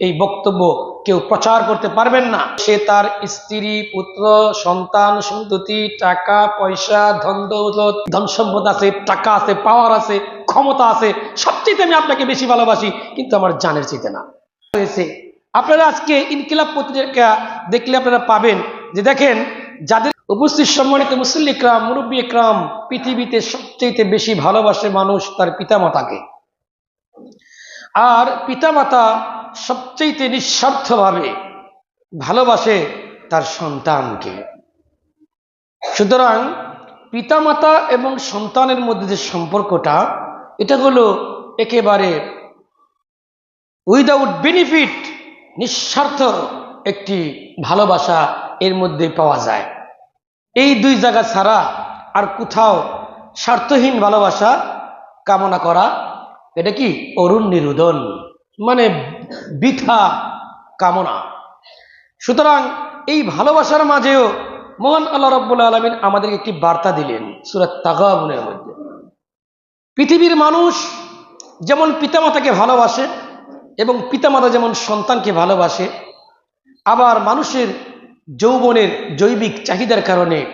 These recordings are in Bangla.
এই বক্তব্য কেউ প্রচার করতে পারবেন না। সে তার স্ত্রী, পুত্র, সন্তান, সন্ততি, টাকা, পয়সা, ধন দৌলত, ধন সম্পদ আছে, টাকা আছে পাওয়ার আছে, ক্ষমতা আছে, সবচেয়ে আমি আপনাকে বেশি ভালোবাসি, কিন্তু আমার জানের চাইতে না। হয়েছে। আপনারা আজকে ইনকিলাব পত্রিকা দেখলে আপনারা পাবেন যে দেখেন, যাদের উপস্থিত সম্মানিত মুসল্লি ইকরাম, মুরব্বী ইকরাম পৃথিবীতে সবচেয়ে বেশি ভালোবাসে মানুষ তার পিতামাতাকে। আর পিতামাতা সবচেয়ে নিঃস্বার্থভাবে ভালোবাসে তার সন্তানকে। সুতরাং পিতামাতা এবং সন্তানের মধ্যে যে সম্পর্কটা, এটা হলো একেবারে উইদাউট বেনিফিট নিঃস্বার্থ একটি ভালোবাসা এর মধ্যে পাওয়া যায়। এই দুই জায়গা ছাড়া আর কোথাও স্বার্থহীন ভালোবাসা কামনা করা, এটা কি অরুণ নিরুদন? মানে বৃথা কামনা। সুতরাং এই ভালোবাসার মাঝেও মহান আল্লাহ রব্বুল আলমিন আমাদেরকে একটি বার্তা দিলেন সুরাত তাগাবনের মধ্যে। পৃথিবীর মানুষ যেমন পিতামাতাকে ভালোবাসে এবং পিতামাতা যেমন সন্তানকে ভালোবাসে, আবার মানুষের যৌবনের জৈবিক চাহিদার কারণে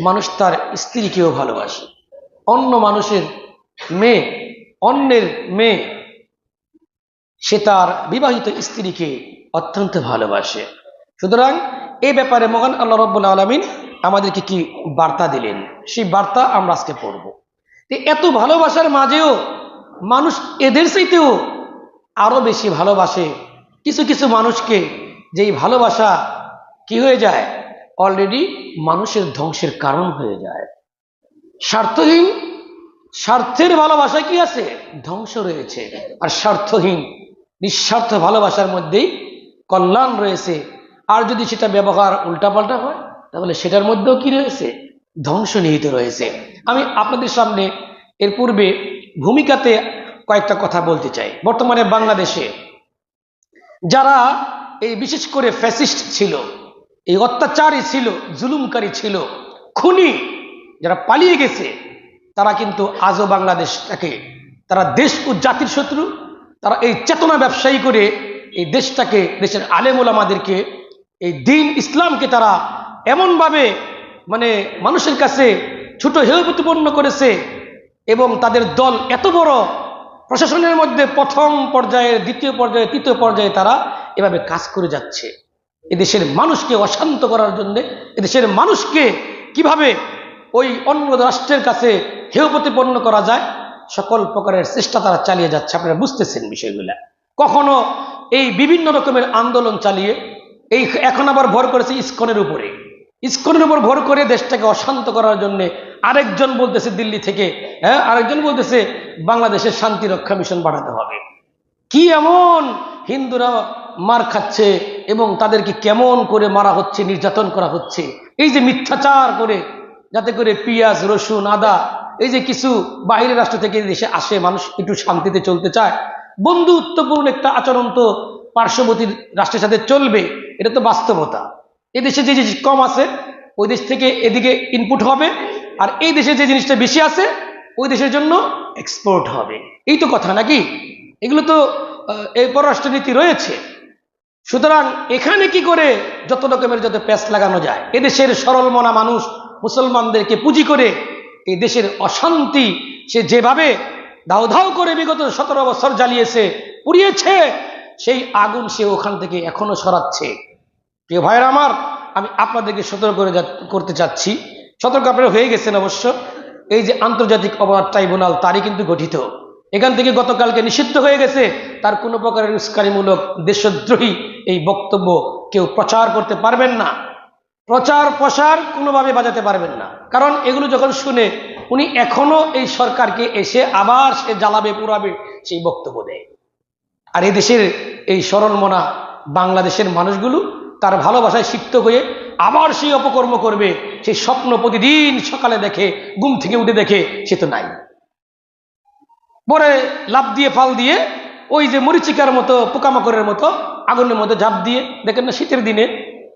মানুষ তার স্ত্রীকেও ভালোবাসে। অন্য মানুষের মেয়ে, অন্যের মেয়ে সে তার বিবাহিত স্ত্রীকে অত্যন্ত ভালোবাসে। সুতরাং এই ব্যাপারে মহান আল্লাহ রব্বুল আলমিন আমাদেরকে কি বার্তা দিলেন? সেই বার্তা আমরা আজকে পড়ব। এত ভালোবাসার মাঝেও মানুষ এদের চাইতেও আরও বেশি ভালোবাসে। কিছু কিছু মানুষকে যেই ভালোবাসা কি হয়ে যায়? অলরেডি মানুষের ধ্বংসের কারণ হয়ে যায়। স্বার্থহীন, স্বার্থের ভালোবাসা কি আছে? ধ্বংস রয়েছে। আর স্বার্থহীন নিঃস্বার্থ ভালোবাসার মধ্যেই কল্যাণ রয়েছে। আর যদি সেটা ব্যবহার উল্টাপাল্টা হয়, তাহলে সেটার মধ্যেও কি রয়েছে? ধ্বংস নিহিত রয়েছে। আমি আপনাদের সামনে এর পূর্বে ভূমিকাতে কয়েকটা কথা বলতে চাই। বর্তমানে বাংলাদেশে যারা এই বিশেষ করে ফ্যাসিস্ট ছিল, এই অত্যাচারী ছিল, জুলুমকারী ছিল, খুনি যারা পালিয়ে গেছে, তারা কিন্তু আজও বাংলাদেশটাকে, তারা দেশ ও জাতির শত্রু। তারা এই চেতনা ব্যবসায়ী করে এই দেশটাকে, দেশের আলেমুল আমাদেরকে এই দিন ইসলামকে তারা এমনভাবে মানে মানুষের কাছে ছোট প্রতিপন্ন করেছে এবং তাদের দল এত বড় প্রশাসনের মধ্যে প্রথম পর্যায়ে দ্বিতীয় পর্যায়ে, তৃতীয় পর্যায়ে তারা এভাবে কাজ করে যাচ্ছে। এদেশের মানুষকে অশান্ত করার জন্য, এদেশের মানুষকে কীভাবে ওই অন্য রাষ্ট্রের কাছে প্রতিপন্ন করা যায় সকল প্রকারের চেষ্টা তারা চালিয়ে যাচ্ছে। আপনারা বুঝতেছেন বিষয়গুলা। কখনো এই বিভিন্ন রকমের আন্দোলন চালিয়ে এই এখন আবার ভর করেছে ইস্কনের উপরে। ইস্কনের উপর ভর করে দেশটাকে অশান্ত করার জন্য আরেকজন বলতেছে দিল্লি থেকে হ্যাঁ আরেকজন বলতেছে বাংলাদেশের শান্তি রক্ষা মিশন বাড়াতে হবে। কি এমন হিন্দুরা মার খাচ্ছে এবং তাদেরকে কেমন করে মারা হচ্ছে, নির্যাতন করা হচ্ছে? এই যে মিথ্যাচার করে, যাতে করে পেঁয়াজ, রসুন, আদা এই যে কিছু বাইরের রাষ্ট্র থেকে দেশে আসে, মানুষ একটু শান্তিতে চলতে চায়। বন্ধুত্বপূর্ণ একটা আচরণ তো পার্শ্ববর্তী রাষ্ট্রের সাথে চলবে, এটা তো বাস্তবতা। এদেশে যে জিনিস কম আছে, ওই দেশ থেকে এদিকে ইনপুট হবে, আর এই দেশে যে জিনিসটা বেশি আছে, ওই দেশের জন্য এক্সপোর্ট হবে। এই তো কথা নাকি? এগুলো তো এই পররাষ্ট্রনীতি রয়েছে। সুতরাং এখানে কি করে যত রকমের যত প্যাচ লাগানো যায়? এদেশের সরল মনা মানুষ মুসলমানদেরকে পুঁজি করে এই দেশের অশান্তি সে যেভাবে ধাও ধাও করে বিগত সতেরো বছর জ্বালিয়েছে, পুড়িয়েছে, সেই আগুন সে ওখান থেকে এখনও সরাচ্ছে প্রিয় ভাইয়ের আমার, আমি আপনাদেরকে সতর্ক করে করতে চাচ্ছি। সতর্ক আপনারা হয়ে গেছেন অবশ্য। এই যে আন্তর্জাতিক অপরাধ ট্রাইব্যুনাল, তারই কিন্তু গঠিত। এখান থেকে গতকালকে নিষিদ্ধ হয়ে গেছে, তার কোনো প্রকারের উস্কানিমূলক দেশদ্রোহী এই বক্তব্য কেউ প্রচার করতে পারবেন না। প্রচার প্রসার কোনোভাবে বাজাতে পারবেন না। কারণ এগুলো যখন শুনে উনি এখনও এই সরকারকে এসে আবার সে জ্বালাবে পুরাবে সেই বক্তব্য দেয়। আর এই দেশের এই সরলমনা বাংলাদেশের মানুষগুলো তার ভালোবাসায় সিক্ত হয়ে আবার সেই অপকর্ম করবে, সেই স্বপ্ন প্রতিদিন সকালে দেখে, ঘুম থেকে উঠে দেখে, সে তো নাই। পরে লাভ দিয়ে, ফাল দিয়ে, ওই যে মরিচিকার মতো, পোকামাকড়ের মতো, আগুনের মতো ঝাঁপ দিয়ে, দেখেন না শীতের দিনে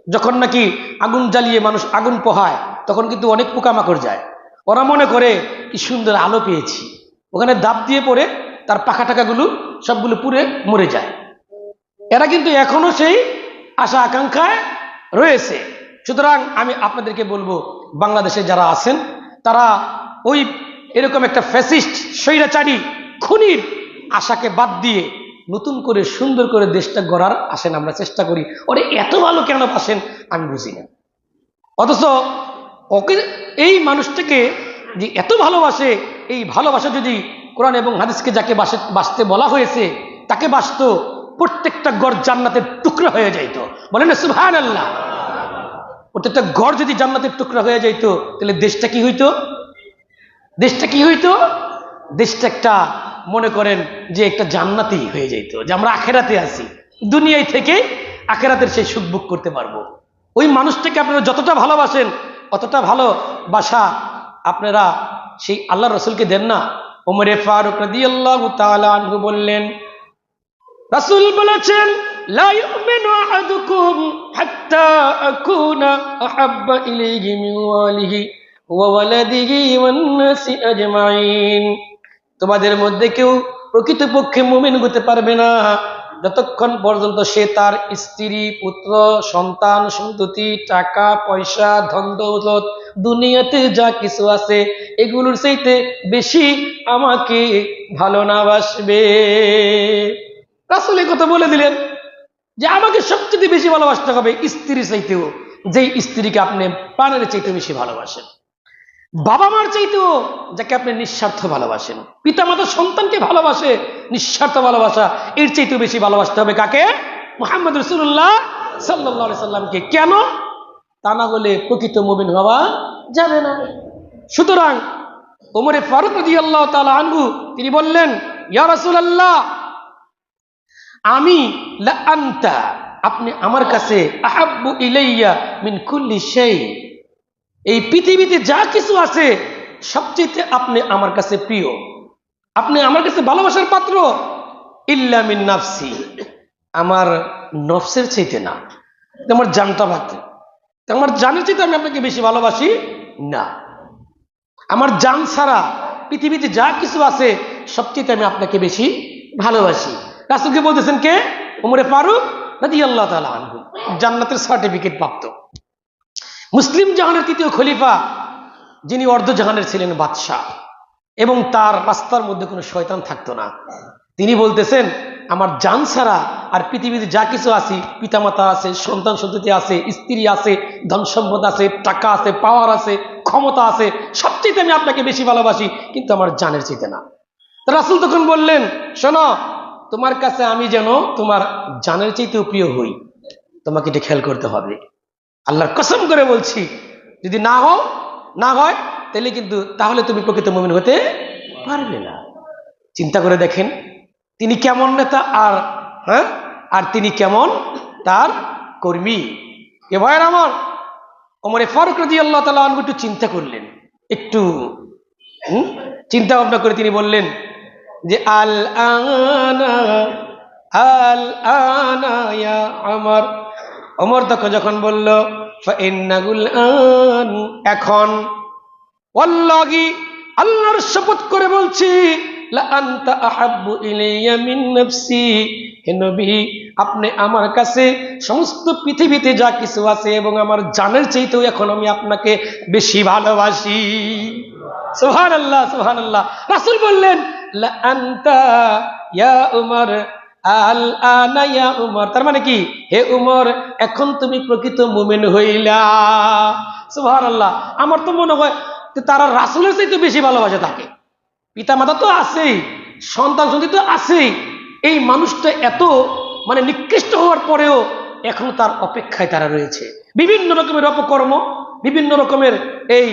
যখন নাকি আগুন জ্বালিয়ে মানুষ আগুন পোহায়, তখন কিন্তু অনেক পোকামাকড় যায়। ওরা মনে করে, কি সুন্দর আলো পেয়েছি। ওখানে দাব দিয়ে পড়ে, তার পাখা টাকাগুলো সবগুলো পুড়ে মরে যায়। এরা কিন্তু এখনও সেই আশা আকাঙ্ক্ষায় রয়েছে। সুতরাং আমি আপনাদেরকে বলব, বাংলাদেশে যারা আছেন, তারা ওই এরকম একটা ফ্যাসিস্ট, স্বৈরাচারী, খুনির আশাকে বাদ দিয়ে নতুন করে সুন্দর করে দেশটা গড়ার আসেন আমরা চেষ্টা করি। ওরে, এত ভালো কেন বাসেন আমি বুঝি না। অথচ ওকে, এই মানুষটাকে যে এত ভালোবাসে, এই ভালোবাসা যদি কোরআন এবং হাদিসকে যাকে বাসে বাঁচতে বলা হয়েছে, তাকে বাঁচত প্রত্যেকটা গড় জান্নাতের টুকরা হয়ে যাইত। বলেন না সুভান আল্লাহ প্রত্যেকটা গড় যদি জান্নাতের টুকরা হয়ে যাইতো, তাহলে দেশটা কি হইতো? দেশটা কি হইতো? দেশটা একটা মনে করেন যে একটা জান্নাতি হয়ে যাইতো, যে আমরা আখেরাতে আছি। দুনিয়ায় থেকে আখেরাতের সেই সুখ বুক করতে পারব। ওই মানুষটাকে আপনারা যতটা ভালোবাসেন, অতটা ভালোবাসা আপনারা সেই আল্লাহ রসুলকে দেন না। ওমরে ফারুক রাদিয়াল্লাহু তাআলা আনহু বললেন, রাসূল বলেছেন, লা ইউমিনু আহাদুকুম হাত্তা আকুনা আহাব্বা ইলাইহি ওয়ালিহি ওয়া ওয়ালাদিহি ওয়ান নাসি আজমাইন। তোমাদের মধ্যে কেউ প্রকৃতপক্ষে মুমিন হতে পারবে না। যতক্ষণ পর্যন্ত সে তার স্ত্রী, পুত্র, সন্তান, সন্ততি, টাকা, পয়সা, ধন, দৌলত, দুনিয়াতে যা কিছু আছে, এগুলোর চাইতে বেশি আমাকে ভালো না বাসবে। রাসুল কথা বলে দিলেন যে আমাকে সবচেয়ে বেশি ভালোবাসতে হবে স্ত্রী চাইতেও। যেই স্ত্রীকে আপনি প্রাণের চাইতে বেশি ভালোবাসেন। বাবা মার চাইতেও যাকে আপনি নিঃস্বার্থ ভালোবাসেন। পিতা মাতা সন্তানকে ভালোবাসে, নিঃস্বার্থ ভালোবাসা, এর চাইতেও বেশি ভালোবাসতে হবে কাকে? মোহাম্মদ রসুল্লাহ সাল্লাহ সাল্লামকে। কেন? তা না বলে প্রকৃত মুমিন হওয়া যাবে না। সুতরাং ওমরে ফারুক রাজি আল্লাহ তালা আনহু, তিনি বললেন, ইয়া রাসূলুল্লাহ, আমি আপনি আমার কাছে আহাব্বু ইলাইয়া মিন কুল্লি সেই এই পৃথিবীতে যা কিছু আছে সবচেয়ে আপনি আমার কাছে প্রিয়। আপনি আমার কাছে ভালোবাসার পাত্র। ইল্লা মিন নাফসি। আমার নফসের চাইতে না। আমার জানটা পাত্র আমার জানের চাইতে আমি আপনাকে বেশি ভালোবাসি না। আমার জান ছাড়া পৃথিবীতে যা কিছু আছে সবচেয়ে আমি আপনাকে বেশি ভালোবাসি। রাসুলকে বলতেছেন কে? উমরে ফারুক রাজি আল্লাহ তালা আনহু। জান্নাতের সার্টিফিকেট প্রাপ্ত। মুসলিম জাহানের তৃতীয় খলিফা, যিনি অর্ধজাহানের ছিলেন বাদশাহ। এবং তার রাস্তার মধ্যে কোনো শয়তান থাকতো না। তিনি বলতেছেন, আমার জান ছাড়া আর পৃথিবীতে যা কিছু আছে, পিতামাতা আছে, সন্তান সন্ততি আছে, স্ত্রী আছে, ধন সম্পদ আছে, টাকা আছে, পাওয়ার আছে, ক্ষমতা আছে, সবচেয়ে আমি আপনাকে বেশি ভালোবাসি, কিন্তু আমার জানের চাইতে না। রাসুল তখন বললেন, শোনো, তোমার কাছে আমি যেন তোমার জানের চাইতেও প্রিয় হই। তোমাকে এটা খেয়াল করতে হবে। আল্লাহর কসম করে বলছি, যদি না হও, না হয়, তাহলে কিন্তু তাহলে তুমি প্রকৃত মমিন হতে পারবে না। চিন্তা করে দেখেন, তিনি কেমন নেতা আর হ্যাঁ? আর তিনি কেমন তার কর্মী? এ ভয়ের আমার, ওমরে ফারুক রাজি আল্লাহ তালা আনবু একটু চিন্তা করলেন। একটু চিন্তা ভাবনা করে তিনি বললেন যে, আল আনা আল আনা আমার অমর তখন যখন বলল এখন আল্লাহর শপথ করে বলছি আপনি আমার কাছে সমস্ত পৃথিবীতে যা কিছু আছে এবং আমার জানের চাইতেও এখন আমি আপনাকে বেশি ভালোবাসি। সোহান আল্লাহ সোহান আল্লাহ রাসুল বললেন ইয়া তার মানে কি? হে উমর, এখন তুমি প্রকৃত মুমিন হইলা। আমার তো মনে হয় তারা রাসুলের চাইতে বেশি ভালোবাসে তাকে। পিতা মাতা তো আছেই সন্তান সন্ততি তো আছেই। এই মানুষটা এত মানে নিকৃষ্ট হওয়ার পরেও এখন তার অপেক্ষায় তারা রয়েছে। বিভিন্ন রকমের অপকর্ম, বিভিন্ন রকমের এই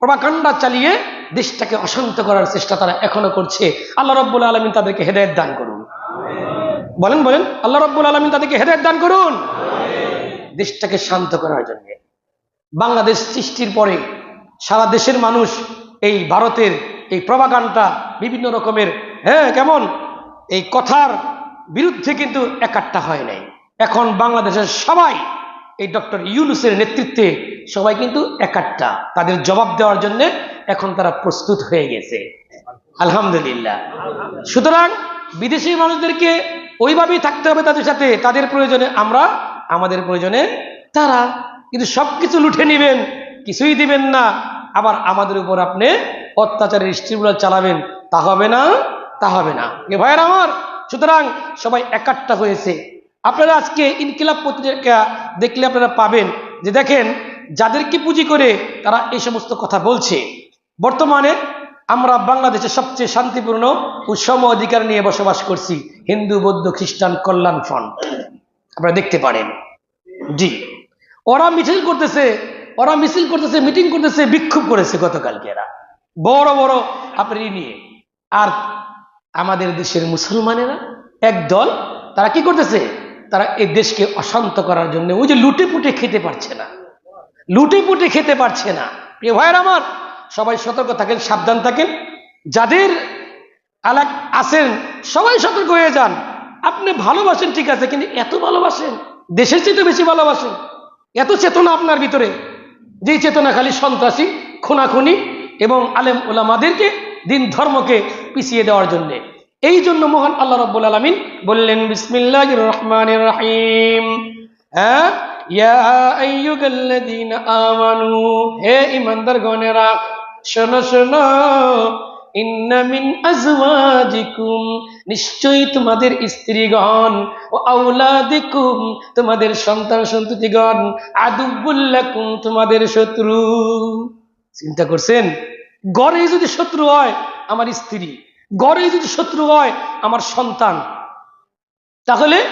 প্রবাকাণ্ডা চালিয়ে দেশটাকে অশান্ত করার চেষ্টা তারা এখনও করছে। আল্লাহ রব্বুল আলমিন তাদেরকে হেদায়ত দান করুন। বলেন বলেন। আল্লাহ রব্বুল আলমিন তাদেরকে হেদায়ত দান করুন। দেশটাকে শান্ত করার জন্য। বাংলাদেশ সৃষ্টির পরে সারা দেশের মানুষ এই ভারতের এই প্রবাগানটা বিভিন্ন রকমের হ্যাঁ কেমন? এই কথার বিরুদ্ধে কিন্তু একাট্টা হয় নাই। এখন বাংলাদেশের সবাই এই ডক্টর ইউনুসের নেতৃত্বে সবাই কিন্তু একাট্টা। তাদের জবাব দেওয়ার জন্য এখন তারা প্রস্তুত হয়ে গেছে। আলহামদুলিল্লাহ। সুতরাং বিদেশি মানুষদেরকে ওইভাবেই থাকতে হবে তাদের সাথে। তাদের প্রয়োজনে আমরা, আমাদের প্রয়োজনে তারা। কিন্তু সবকিছু লুঠে নেবেন, কিছুই দিবেন না। আবার আমাদের উপর আপনি অত্যাচারের স্ত্রীগুলো চালাবেন। তা হবে না, তা হবে না। এ ভাইয়ের আমার, সুতরাং সবাই একাট্টা হয়েছে। আপনারা আজকে ইনকিলাব পত্রিকা দেখলে আপনারা পাবেন যে দেখেন, যাদেরকে পুঁজি করে তারা এই সমস্ত কথা বলছে। বর্তমানে আমরা বাংলাদেশে সবচেয়ে শান্তিপূর্ণ ও সম অধিকার নিয়ে বসবাস করছি, হিন্দু, বৌদ্ধ, খ্রিস্টান কল্যাণ ফ্রন্ট আপনারা দেখতে পারেন। জি। ওরা মিছিল করতেছে, ওরা মিছিল করতেছে, মিটিং করতেছে, বিক্ষোভ করেছে গতকালকে এরা। বড় বড় আপনার নিয়ে। আর আমাদের দেশের মুসলমানেরা একদল, তারা কি করতেছে? তারা এই দেশকে অশান্ত করার জন্য ওই যে লুটে পুটে খেতে পারছে না। লুটে পুটে খেতে পারছে না। প্রিয় ভাইয়ের আমার সবাই সতর্ক থাকেন, সাবধান থাকেন। যাদের আলাক আছেন, সবাই সতর্ক হয়ে যান। আপনি ভালোবাসেন, ঠিক আছে, কিন্তু এত ভালোবাসেন, দেশের চেয়ে বেশি ভালোবাসেন, এত চেতনা আপনার ভিতরে। যেই চেতনা খালি সন্ত্রাসী, খুনাখুনি এবং আলেম ওলামাদেরকে, দিন ধর্মকে পিছিয়ে দেওয়ার জন্য। এই জন্য মহান আল্লাহ রব্বুল আলমিন বললেন বিসমিল্লাহ রহমান রাহিম। হ্যাঁ? ইয়া আইয়ুহাল্লাযীনা আমানু শোনো শোনো। ইন্না মিন আজওয়াজিকুম। নিশ্চয়ই তোমাদের স্ত্রীগণ ও আউলাদিকুম তোমাদের সন্তান সন্ততিগণ আদুবুল্লাকুম তোমাদের শত্রু। চিন্তা করছেন? গড়ে যদি শত্রু হয়, আমার স্ত্রী। গড়ে যদি শত্রু হয়, আমার সন্তান। তাহলে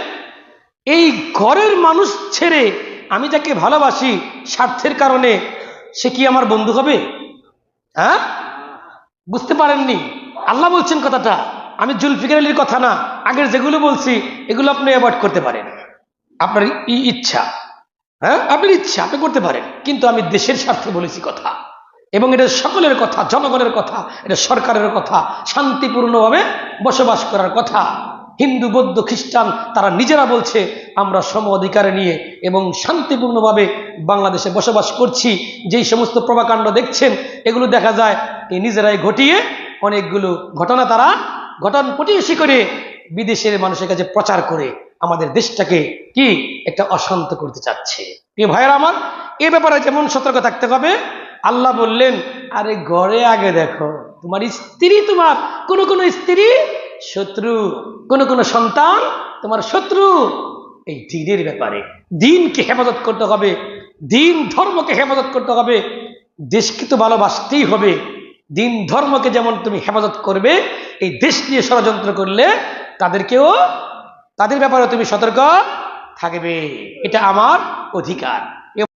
এই ঘরের মানুষ ছেড়ে আমি যাকে ভালোবাসি, স্বার্থের কারণে সে কি আমার বন্ধু হবে? হ্যাঁ? বুঝতে পারেননি? আল্লাহ বলছেন কথাটা। আমি জুলফিকার আলীর কথা না, আগের যেগুলো বলছি, এগুলো আপনি অ্যাভয়েড করতে পারেন। আপনার ইচ্ছা হ্যাঁ? আপনার ইচ্ছা, আপনি করতে পারেন। কিন্তু আমি দেশের স্বার্থে বলেছি কথা। এবং এটা সকলের কথা, জনগণের কথা, এটা সরকারের কথা, শান্তিপূর্ণভাবে বসবাস করার কথা। হিন্দু, বৌদ্ধ, খ্রিস্টান, তারা নিজেরা বলছে, আমরা সম অধিকার নিয়ে এবং শান্তিপূর্ণভাবে বাংলাদেশে বসবাস করছি, যেই সমস্ত প্রভাকাণ্ড দেখছেন, এগুলো দেখা যায় নিজেরাই ঘটিয়ে অনেকগুলো ঘটনা তারা ঘটন পটিয়েসি করে বিদেশের মানুষের কাছে প্রচার করে আমাদের দেশটাকে কি একটা অশান্ত করতে চাচ্ছে। প্রিয় ভাইয়ের আমার, এ ব্যাপারে যেমন সতর্ক থাকতে হবে, আল্লাহ বললেন, আরে ঘরে আগে দেখো, তোমার স্ত্রী তোমার, কোন কোন স্ত্রী শত্রু, কোন কোন সন্তান তোমার শত্রু। এই দিনের ব্যাপারে দিনকে হেফাজত করতে হবে দিন ধর্মকে হেফাজত করতে হবে, দেশকে তো ভালোবাসতেই হবে। দিন ধর্মকে যেমন তুমি হেফাজত করবে, এই দেশ নিয়ে ষড়যন্ত্র করলে তাদেরকেও, তাদের ব্যাপারে তুমি সতর্ক থাকবে। এটা আমার অধিকার।